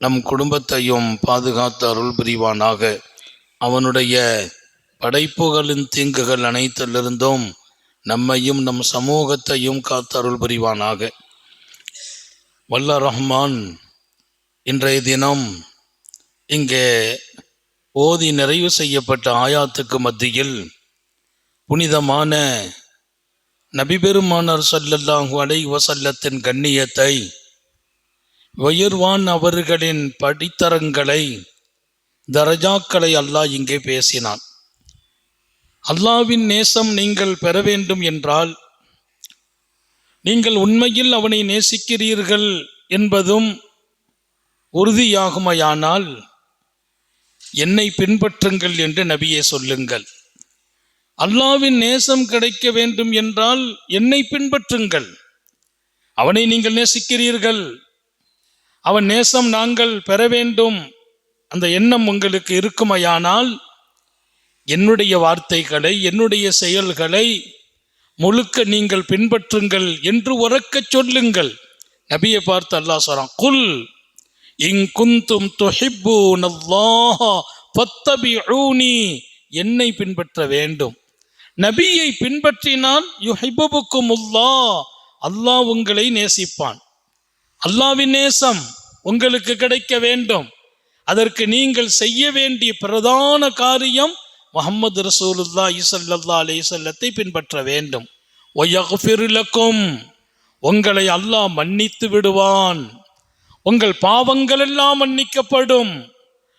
நம் குடும்பத்தையும் பாதுகாத்து அருள் புரிவானாக. அவனுடைய படைப்புகளின் தீங்குகள் அனைத்திலிருந்தும் நம்மையும் நம் சமூகத்தையும் காத்து அருள் புரிவானாக. வல்ல ரஹ்மான் இன்றைய தினம் இங்கே ஓதி நிறைவு செய்யப்பட்ட ஆயாத்துக்கு மத்தியில் புனிதமான நபிபெருமானார் சல்லல்லாஹு அலை வசல்லத்தின் கண்ணியத்தை உயர்வான் அவர்களின் படித்தரங்களை தரஜாக்களை அல்லாஹ் இங்கே பேசினான். அல்லாவின் நேசம் நீங்கள் பெற வேண்டும் என்றால் நீங்கள் உண்மையில் அவனை நேசிக்கிறீர்கள் என்பதும் உறுதியாகுமையானால் என்னை பின்பற்றுங்கள் என்று நபியே சொல்லுங்கள். அல்லாவின் நேசம் கிடைக்க வேண்டும் என்றால் என்னை பின்பற்றுங்கள். அவனை நீங்கள் நேசிக்கிறீர்கள் அவன் நேசம் நாங்கள் பெற வேண்டும். அந்த எண்ணம் உங்களுக்கு இருக்குமையானால் என்னுடைய வார்த்தைகளை என்னுடைய செயல்களை முழுக்க நீங்கள் பின்பற்றுங்கள் என்று உறக்கச் சொல்லுங்கள். நபியை பார்த்து அல்லாஹ் சொல்றான் குல் இங் குந்தும் துஹிப்பூன் அல்லாஹ் என்னை பின்பற்ற வேண்டும். நபியை பின்பற்றினால் யுஹிபுக்கும் அல்லாஹ் அல்லாஹ் உங்களை நேசிப்பான். அல்லாவின் நேசம் உங்களுக்கு கிடைக்க வேண்டும். அதற்கு நீங்கள் செய்ய வேண்டிய பிரதான காரியம் முகமது ரசூலுல்லா இசல்லா அலிசல்லத்தை பின்பற்ற வேண்டும். ஒய்யகுஃபிர் உங்களை அல்லாஹ் மன்னித்து விடுவான். உங்கள் பாவங்கள் எல்லாம் மன்னிக்கப்படும்.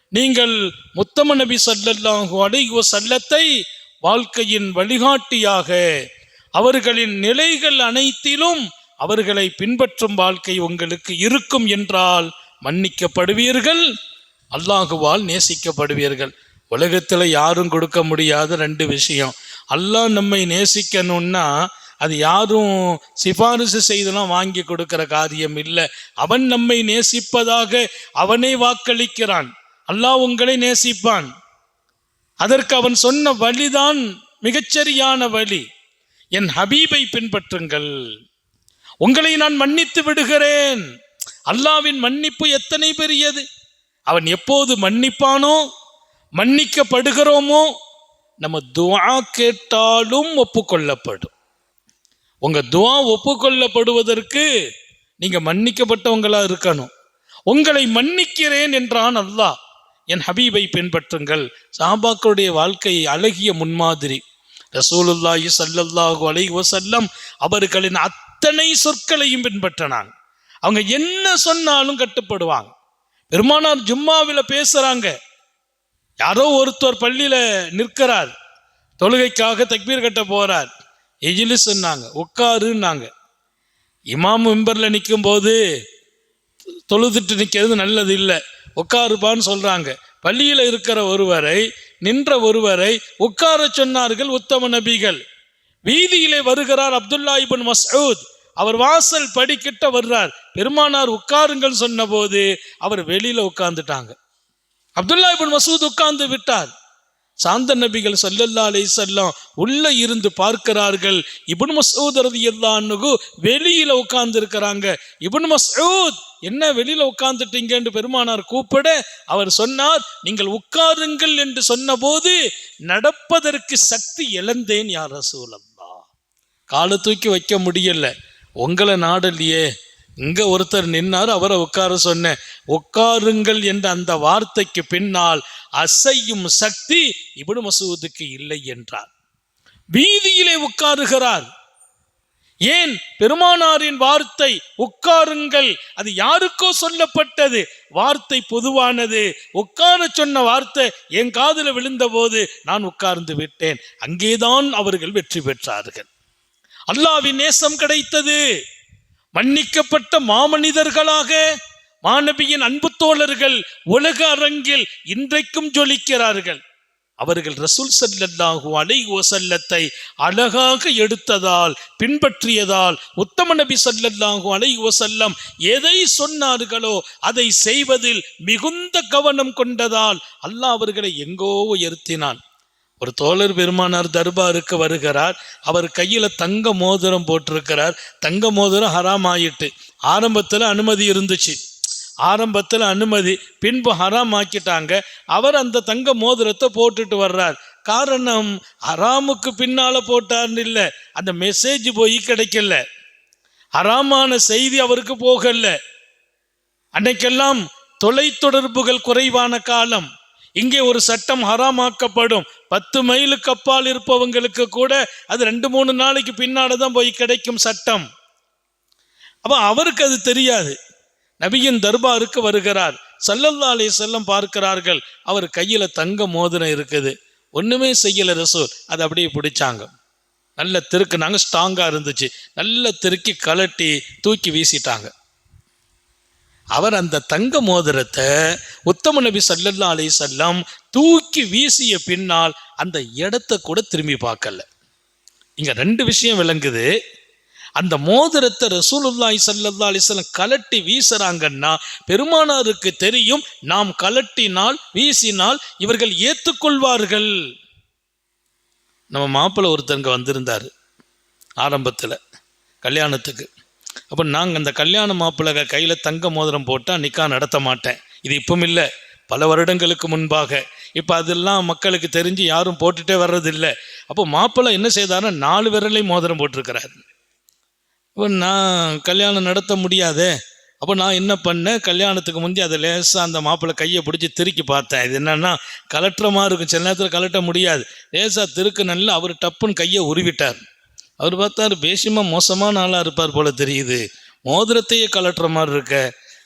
நீங்கள் முத்தம நபி சல்லல்லாஹு அலைஹி சல்லத்தை வாழ்க்கையின் வழிகாட்டியாக அவர்களின் நிலைகள் அனைத்திலும் அவர்களை பின்பற்றும் வாழ்க்கை உங்களுக்கு இருக்கும் என்றால் மன்னிக்கப்படுவீர்கள் அல்லாஹுவால் நேசிக்கப்படுவீர்கள். உலகத்தில் யாரும் கொடுக்க முடியாத ரெண்டு விஷயம். அல்லாஹ் நம்மை நேசிக்கணும்னா அது யாரும் சிபாரிசு செய்தெல்லாம் வாங்கி கொடுக்கிற காரியம் இல்லை. அவன் நம்மை நேசிப்பதாக அவனே வாக்களிக்கிறான். அல்லாஹ் உங்களை நேசிப்பான். அதற்கு அவன் சொன்ன வழிதான் மிகச்சரியான வழி. என் ஹபீபை பின்பற்றுங்கள். உங்களை நான் மன்னித்து விடுகிறேன். அல்லாவின் மன்னிப்பு எத்தனை பெரியது? அவன் எப்போது மன்னிப்பானோ மன்னிக்கப்படுகிறோமோ நம்ம துவா கேட்டாலும் ஒப்புக்கொள்ளப்படும். உங்கள் துவா ஒப்புக்கொள்ளப்படுவதற்கு நீங்கள் மன்னிக்கப்பட்டவங்களாக இருக்கணும். உங்களை மன்னிக்கிறேன் என்றான் அல்லாஹ். என் ஹபீபை பின்பற்றுங்கள். சாபாக்களுடைய வாழ்க்கை அழகிய முன்மாதிரி. ரசூலுல்லாஹி சல்லல்லாஹு அலை வசல்லம் அவர்களின் அத்தனை சொற்களையும் பின்பற்றினாங்க. அவங்க என்ன சொன்னாலும் கட்டுப்படுவாங்க. பெருமானார் ஜும்மாவில் பேசுகிறாங்க யாரோ ஒருத்தர் பள்ளியில் நிற்கிறார். தொழுகைக்காக தக்பீர் கட்ட போகிறார் எஜிலி சொன்னாங்க உட்காருன்னாங்க. இமாம் மெம்பரில் நிற்கும் போது தொழுதுட்டு நிற்கிறது நல்லது இல்லை. உட்காருப்பான்னு சொல்கிறாங்க பள்ளியில் இருக்கிற ஒருவரை நின்ற ஒருவரை உட்கார சொன்னார்கள் உத்தம நபிகள். வீதியிலே வருகிறார் அப்துல்லா இபின் மசூத் அவர் வாசல் படிக்கிட்ட வர்றார். பெருமானார் உட்காருங்கள் சொன்னபோது அவர் வெளியில உட்கார்ந்துட்டாங்க. அப்துல்லா இபின் மசூத் உட்கார்ந்து விட்டார். சாந்த நபிகள் சல்லல்லா அலை செல்லம் உள்ள இருந்து பார்க்கிறார்கள். இபுன் மசூத் ரதியல்லான்னு வெளியில உட்கார்ந்து இருக்கிறாங்க இபுன் மசூத் என்ன வெளியில உட்கார்ந்துட்டீங்கன்னு பெருமானார் கூப்பிட அவர் சொன்னார் நீங்கள் உட்காருங்கள் என்று சொன்னபோது நடப்பதற்கு சக்தி இழந்தேன் யார் ரசூலம் காலை தூக்கி வைக்க முடியல. உங்களை நாடலையே. இங்கே ஒருத்தர் நின்னார் அவரை உட்கார சொன்னேன். உட்காருங்கள் என்ற அந்த வார்த்தைக்கு பின்னால் அசையும் சக்தி இப்னு மசூதுக்கு இல்லை என்றார். வீதியிலே உட்காருகிறார். ஏன்? பெருமானாரின் வார்த்தை உட்காருங்கள் அது யாருக்கோ சொல்லப்பட்டது. வார்த்தை பொதுவானது. உட்கார சொன்ன வார்த்தை என் காதில் விழுந்தபோது நான் உட்கார்ந்து விட்டேன். அங்கேதான் அவர்கள் வெற்றி பெற்றார்கள். அல்லாவின் நேசம் கிடைத்தது. மன்னிக்கப்பட்ட மாமனிதர்களாக மாணவியின் அன்பு தோழர்கள் உலக அரங்கில் இன்றைக்கும் ஜொலிக்கிறார்கள். அவர்கள் ரசூல் சல்லாஹு அலை ஓசல்லத்தை அழகாக எடுத்ததால் பின்பற்றியதால் உத்தம நபி சல்லல்லாஹு அலை ஓசல்லம் எதை சொன்னார்களோ அதை செய்வதில் மிகுந்த கவனம் கொண்டதால் அல்லாஹ் அவர்களை எங்கோ உயர்த்தினான். ஒரு தோழர் பெருமானார் தர்பாருக்கு வருகிறார். அவர் கையில் தங்க மோதிரம் போட்டிருக்கிறார். தங்க மோதிரம் ஹராம் ஆயிட்டு. ஆரம்பத்தில் அனுமதி இருந்துச்சு. ஆரம்பத்தில் அனுமதி பின்பு ஹராம் ஆக்கிட்டாங்க. அவர் அந்த தங்க மோதிரத்தை போட்டுட்டு வர்றார். காரணம் ஹராமுக்கு பின்னால் போட்டார்னு இல்லை. அந்த மெசேஜ் போய் கிடைக்கல. ஹராமான செய்தி அவருக்கு போகல. அன்னைக்கெல்லாம் தொலைத்தொடர்புகள் குறைவான காலம். இங்கே ஒரு சட்டம் ஹராமாக்கப்படும். பத்து மைலுக்கு அப்பால் இருப்பவங்களுக்கு கூட அது ரெண்டு மூணு நாளைக்கு பின்னால தான் போய் கிடைக்கும் சட்டம். அப்போ அவருக்கு அது தெரியாது. நபியின் தர்பாருக்கு வருகிறார். சல்லல்லா அலைஹி செல்லம் பார்க்கிறார்கள். அவர் கையில் தங்க மோதிரம் இருக்குது. ஒன்றுமே செய்யல ரசூல். அதை அப்படியே பிடிச்சாங்க. நல்ல திருக்குனாங்க ஸ்ட்ராங்காக இருந்துச்சு. நல்ல திருக்கி கலட்டி தூக்கி வீசிட்டாங்க. அவர் அந்த தங்க மோதிரத்தை உத்தம நபி சல்லல்லா அலி செல்லம் தூக்கி வீசிய பின்னால் அந்த இடத்த கூட திரும்பி பார்க்கல. இங்கே ரெண்டு விஷயம் விளங்குது. அந்த மோதிரத்தை ரசூலுல்லாய் ஸல்லல்லாஹு அலைஹி கலட்டி வீசுறாங்கன்னா பெருமானாருக்கு தெரியும் நாம் கலட்டினால் வீசினால் இவர்கள் ஏற்றுக்கொள்வார்கள் நம்ம மாப்பிள்ளை ஒருத்தங்க வந்திருந்தார் ஆரம்பத்தில் கல்யாணத்துக்கு. அப்போ நாங்கள் அந்த கல்யாண மாப்பிள்ளை கையில் தங்க மோதிரம் போட்டால் நிக்கா நடத்த மாட்டேன். இது இப்பவும் இல்லை. பல வருடங்களுக்கு முன்பாக. இப்போ அதெல்லாம் மக்களுக்கு தெரிஞ்சு யாரும் போட்டுட்டே வர்றதில்லை. அப்போ மாப்பிள்ளை என்ன செய்தாருன்னா நாலு விரலை மோதிரம் போட்டிருக்கிறார். இப்போ நான் கல்யாணம் நடத்த முடியாதே. அப்போ நான் என்ன பண்ணேன்? கல்யாணத்துக்கு முந்தி அதை லேசாக அந்த மாப்பிள்ளை கையை பிடிச்சி திருக்கி பார்த்தேன். இது என்னென்னா கலட்டுற மாதிரி இருக்கும். சில நேரத்தில் கலட்ட முடியாது. லேசாக திருக்கு நல்லா அவர் டப்புன்னு கையை உருவிட்டார். அவர் பார்த்தார் பேஷமாக மோசமான ஆளாக இருப்பார் போல தெரியுது. மோதிரத்தையே கலட்டுற மாதிரி இருக்க.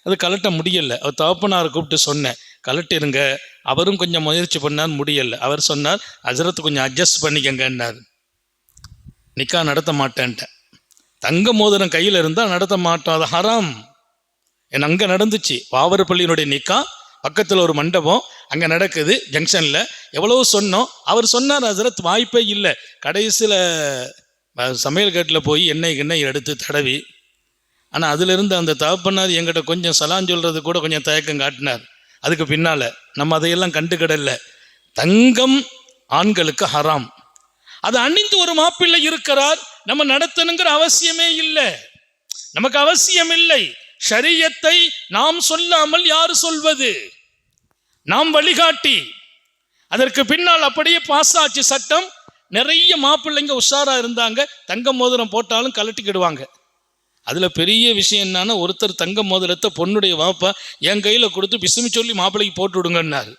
அது கலட்ட முடியலை. அவர் தகப்பனாரை கூப்பிட்டு சொன்னேன் கலட்டிருங்க அவரும் கொஞ்சம் முயற்சி பண்ணார் முடியலை. அவர் சொன்னார் அஜரத்து கொஞ்சம் அட்ஜஸ்ட் பண்ணிக்கங்கன்னார். நிக்கா நடத்த மாட்டேன்ட்டேன். தங்க மோதிரம் கையில் இருந்தால் நடத்த மாட்டோம் அது ஹராம். என் அங்கே நடந்துச்சு. வாவரப்பள்ளியினுடைய நிக்கா பக்கத்தில் ஒரு மண்டபம் அங்கே நடக்குது ஜங்ஷனில் எவ்வளவோ சொன்னோம் அவர் சொன்னார் ஹசரத் வாய்ப்பே இல்லை. கடைசியில் சமையல் கட்டில் போய் எண்ணெய் எண்ணெய் எடுத்து தடவி ஆனால் அதிலிருந்து அந்த தகப்பனார் எங்கிட்ட கொஞ்சம் சலான் சொல்கிறது கூட கொஞ்சம் தயக்கம் காட்டினார். அதுக்கு பின்னால் நம்ம அதையெல்லாம் கண்டுக்கிடல. தங்கம் ஆண்களுக்கு ஹராம். அது அணிந்து ஒரு மாப்பிள்ளை இருக்கிறார் நம்ம நடத்தணுங்கிற அவசியமே இல்லை. நமக்கு அவசியம் இல்லை. ஷரியத்தை நாம் சொல்லாமல் யார் சொல்வது? நாம் வழிகாட்டி. அதற்கு பின்னால் அப்படியே பாஸ் ஆச்சு சட்டம் நிறைய மாப்பிள்ளைங்க உஷாரா இருந்தாங்க. தங்க மோதிரம் போட்டாலும் கலட்டிக்கிடுவாங்க அதுல பெரிய விஷயம் என்னன்னா ஒருத்தர் தங்க மோதிரத்தை பொண்ணுடைய வாப்பா என் கையில கொடுத்து பிசுமி சொல்லி மாப்பிள்ளைக்கு போட்டு விடுங்கன்னாரு.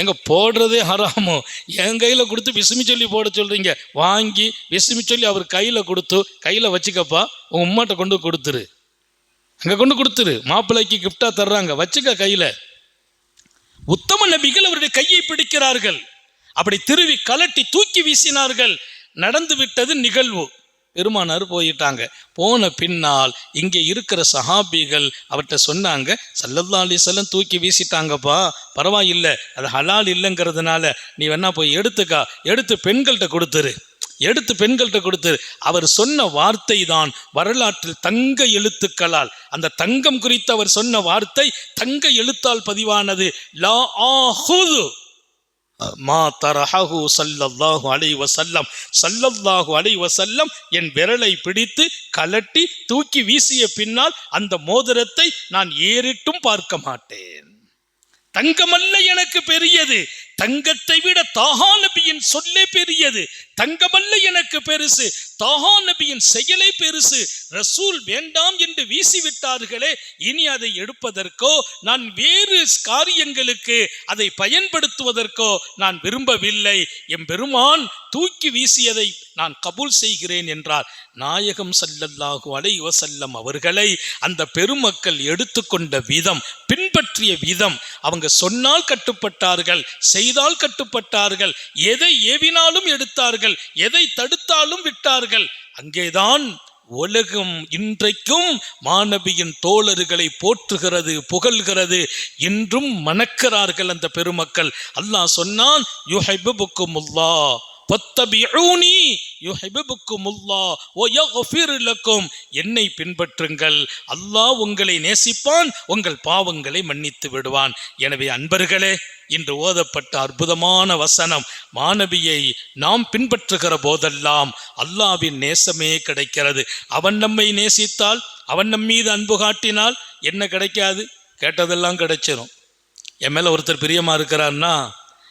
எங்க போடுறதே ஹராமோ? என் கையில கொடுத்து விசுமி சொல்லி போட சொல்றீங்க. வாங்கி விசுமி சொல்லி அவர் கையில கொடுத்து கையில வச்சுக்கப்பா உன் உம்மாட்ட கொண்டு கொடுத்துரு. அங்க கொண்டு கொடுத்துரு. மாப்பிள்ளைக்கு கிஃப்டா தர்றாங்க. வச்சுக்க கையில. உத்தம நபிகள் அவருடைய கையை பிடிக்கிறார்கள். அப்படி திருவி கலட்டி தூக்கி வீசினார்கள். நடந்து விட்டது நிகழ்வு. பெருமானார் போயிட்டாங்க. போன பின்னால் இங்கே இருக்கிற சஹாபிகள் அவர்கிட்ட சொன்னாங்க சல்லல்லா அலிசல்லம் தூக்கி வீசிட்டாங்கப்பா. பரவாயில்லை. அது ஹலால் இல்லைங்கிறதுனால நீ வேணா போய் எடுத்துக்கா. எடுத்து பெண்கள்கிட்ட கொடுத்துரு. எடுத்து பெண்கள்கிட்ட கொடுத்துரு. அவர் சொன்ன வார்த்தை தான் வரலாற்றில் தங்க எழுத்துக்களால். அந்த தங்கம் குறித்து அவர் சொன்ன வார்த்தை தங்க எழுத்தால் பதிவானது. லா ஆஹுது. மா தரஹு சல்லல்லாஹு அலை வசல்லம் சல்லல்லாஹு அலை வசல்லம் என் விரலை பிடித்து கலட்டி தூக்கி வீசிய பின்னால் அந்த மோதிரத்தை நான் ஏறிட்டும் பார்க்க மாட்டேன். தங்கமல்ல எனக்கு பெரியது. தங்கத்தை விட தாகா நபியின் சொல்லே பெரியது. தங்கமல்ல எனக்கு பெருசு. தாகா நபியின் செயலே பெருசு. ரசூல் வேண்டாம் என்று வீசிவிட்டார்களே இனி அதை எடுப்பதற்கோ நான் வேறு காரியங்களுக்கு அதை பயன்படுத்துவதற்கோ நான் விரும்பவில்லை. எம்பெருமான் தூக்கி வீசியதை நான் கபூல் செய்கிறேன் என்றார். நாயகம் சல்லல்லாஹு அலை வசல்லம் அவர்களை அந்த பெருமக்கள் எடுத்துக்கொண்ட விதம் பின்பற்றிய விதம் அவங்க சொன்னால் கட்டுப்பட்டார்கள் செய்தால் கட்டுப்பட்டார்கள் எதை ஏவினாலும் எடுத்தார்கள் எதை தடுத்தாலும் விட்டார்கள். அங்கேதான் உலகம் இன்றைக்கும் மாணவியின் தோழர்களை போற்றுகிறது புகழ்கிறது என்றும் மணக்கிறார்கள் அந்த பெருமக்கள். அல்லாஹ் சொன்னான் யுஹிபுக்குமுல்லா பத்தபியூனி யுஹிபுக்குமுல்லா வ யக்ஃபிர் லக்கும் என்னை பின்பற்றுங்கள். அல்லாஹ் உங்களை நேசிப்பான் உங்கள் பாவங்களை மன்னித்து விடுவான். எனவே அன்பர்களே இன்று ஓதப்பட்ட அற்புதமான வசனம் மாணவியை நாம் பின்பற்றுகிற போதெல்லாம் அல்லாவின் நேசமே கிடைக்கிறது. அவன் நம்மை நேசித்தால் அவன் நம் மீது அன்பு காட்டினால் என்ன கிடைக்காது? கேட்டதெல்லாம் கிடைச்சிரும். என் மேலே ஒருத்தர் பிரியமாக இருக்கிறான்னா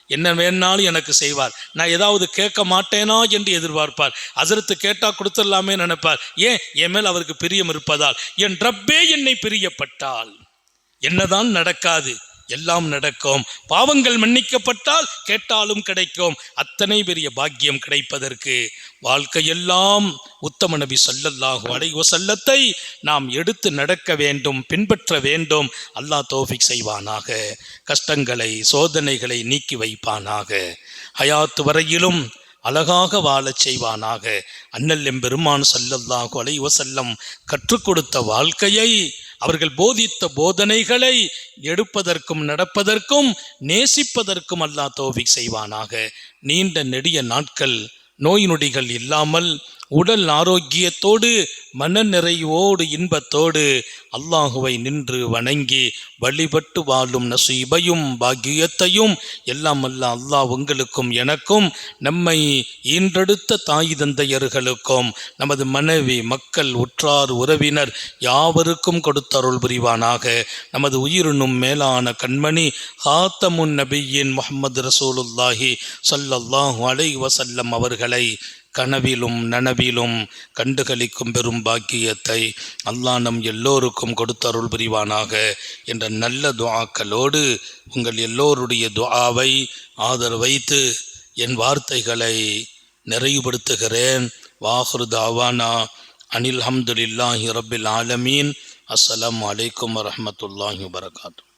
என்ன வேணாலும் எனக்கு செய்வார். நான் ஏதாவது கேட்க மாட்டேனா என்று எதிர்பார்ப்பார். அசரத்து கேட்டா கொடுத்துடலாமே நினைப்பார். ஏன்? என் மேல் அவருக்கு பிரியம் இருப்பதால். என் ரப்பே என்னை பிரியப்பட்டால். என்னதான் நடக்காது. எல்லாம் நடக்கும். பாவங்கள் மன்னிக்கப்பட்டால் கேட்டாலும் கிடைக்கும். அத்தனை பெரிய பாக்கியம் கிடைப்பதற்கு. வாழ்க்கையெல்லாம் உத்தம நபி சொல்லல்லாகும் அடைவ வஸல்லத்தை நாம் எடுத்து நடக்க வேண்டும் பின்பற்ற வேண்டும். அல்லாஹ் தோஃபிக் செய்வானாக. கஷ்டங்களை சோதனைகளை நீக்கி வைப்பானாக. ஹயாத் வரையிலும் அழகாக வாழச் செய்வானாக. அண்ணல் எம்பெருமான் சல்லல்லாஹு அலைவசல்லம் கற்றுக் கொடுத்த வாழ்க்கையை அவர்கள் போதித்த போதனைகளை எடுப்பதற்கும் நடப்பதற்கும் நேசிப்பதற்கும் அல்லாஹ் தௌஃபிக் செய்வானாக. நீண்ட நெடிய நாட்கள் நோய் நொடிகள் இல்லாமல் உடல் ஆரோக்கியத்தோடு மன நிறைவோடு இன்பத்தோடு அல்லாஹுவை நின்று வணங்கி வழிபட்டு வாழும் நசீபையும் பாக்கியத்தையும் எல்லாம் அல்ல அல்லாஹ் உங்களுக்கும் எனக்கும் நம்மை ஈன்றெடுத்த தாய் தந்தையர்களுக்கும் நமது மனைவி மக்கள் உற்றார் உறவினர் யாவருக்கும் கொடுத்தருள் புரிவானாக. நமது உயிரினும் மேலான கண்மணி ஹாத்தமுன் நபியின் முகமது ரசூலுல்லாஹி சல்லல்லாஹு அலை வசல்லம் அவர்களை கனவிலும் நனவிலும் கண்டுகளிக்கும் பெரும் பாக்கியத்தை அல்லாஹ் நம் எல்லோருக்கும் கொடுத்தருள் புரிவானாக என்ற நல்ல துவாக்களோடு உங்கள் எல்லோருடைய துவாவை ஆதரவு வைத்து என் வார்த்தைகளை நிறைவுபடுத்துகிறேன். வாஹ்ரு தாவானா அனில் ஹம்துலில்லாஹி ரபில் ஆலமீன். அஸ்ஸலாம் வலைக்கம் வரமத்துல்லாஹி வபரகாத்துஹு.